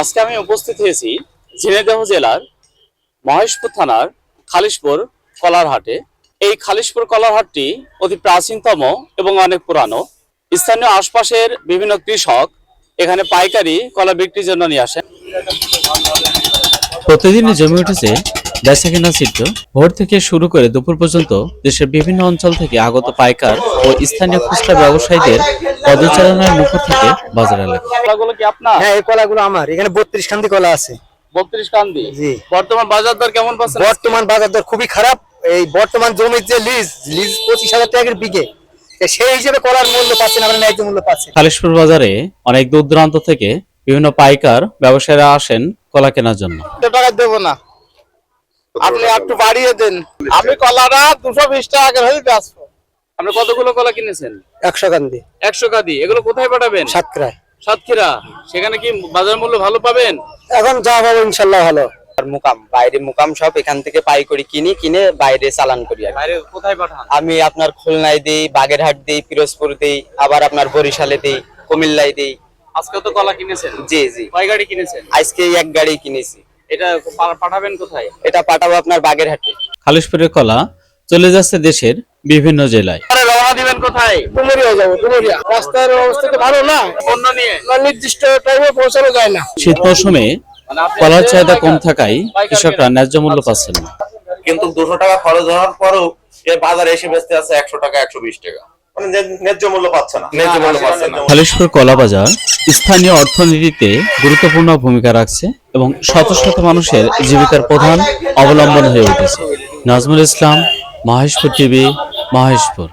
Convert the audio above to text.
আজকে আমি উপস্থিত হয়েছি ঝিনাইদহ জেলার মহেশপুর থানার খালিশপুর কলারহাটে। এই খালিশপুর কলারহাটটি অতি প্রাচীনতম এবং অনেক পুরানো। স্থানীয় আশপাশের বিভিন্ন কৃষক এখানে পাইকারি কলা বিক্রির জন্য নিয়ে আসেন। প্রতিদিনই জমে উঠেছে চিত্র ভোর থেকে শুরু করে দুপুর পর্যন্ত দেশের বিভিন্ন অঞ্চল থেকে আগত পাইকার ও স্থানীয় খুচরা ব্যবসায়ীদের পদচারণার মুখর থেকে বাজার এলাকা কলাগুলো কি আপনার? হ্যাঁ এই কলাগুলো আমার। এখানে বত্রিশ খান্তি কলা আছে। বত্রিশ কান্দি? জি। বর্তমান বাজার দর কেমন পাচ্ছেন বর্তমান বাজার দর খুবই খারাপ। এই বর্তমান জমির যে লিজ লিজ পঁচিশ হাজার টাকার বিঘে। সেই হিসেবে কলার মূল্য পাচ্ছেন আমরা ন্যায্য মূল্য পাচ্ছেন খালিশপুর বাজারে অনেক দূর দূরান্ত থেকে বিভিন্ন পাইকার ব্যবসায়ীরা আসেন কলা কেনার জন্য। টাকা দেবো না। আপনি একটু বাড়িয়ে দেন। আমি কলাটা দুশো বিশ টাকা হয়ে বেচবো আপনি কতগুলো কলা কিনেছেন? একশো কান্দি। একশো কাদি। এগুলো কোথায় পাঠাবেন? সাতক্রায় সাতক্ষীরা। সেখানে কি বাজার মূল্য ভালো পাবেন? এখন যা পাবো ইনশাল্লাহ ভালো। আর মুকাম বাইরে মুকাম সব এখান থেকে পাই করি কিনি কিনে বাইরে চালান করি বাইরে কোথায় পাঠান? আমি আপনার খুলনায় দিই বাগেরহাট দিই পিরোজপুর দিই আবার আপনার বরিশালে দিই কুমিল্লায় দিই। আজকে তো কলা কিনেছেন? জি জি। কয় গাড়ি কিনেছেন? আজকে এক গাড়ি কিনেছি। এটা পাঠাবেন কোথায়? এটা পাঠাবো আপনার বাগেরহাটে। খালিশপুরের কলা চলে যাচ্ছে দেশের বিভিন্ন জেলায়। রওনা দিবেন কোথায়? ডুমুরিয়া যাব ডুমুরিয়া রাস্তার অবস্থা তো ভালো না। পণ্য নিয়ে? নির্দিষ্ট টাইমে পৌঁছানো যায় না। শীত মৌসুমে মানে কলার চাহিদা কম থাকায় কৃষকরা ন্যায্য মূল্য পাচ্ছেন না। কিন্তু দুশো টাকা খরচ হওয়ার পরেও এ বাজারে এসে বেচতে আছে একশো টাকা একশো বিশ টাকা। মানে ন্যায্য মূল্য পাচ্ছে না। ন্যায্য মূল্য পাচ্ছে না। খালিশপুর কলা বাজার স্থানীয় অর্থনীতিতে গুরুত্বপূর্ণ ভূমিকা রাখছে এবং শত শত মানুষের জীবিকার প্রধান অবলম্বন হয়ে উঠেছে। নাজমুল ইসলাম, মহেশপুর টিভি, মহেশপুর।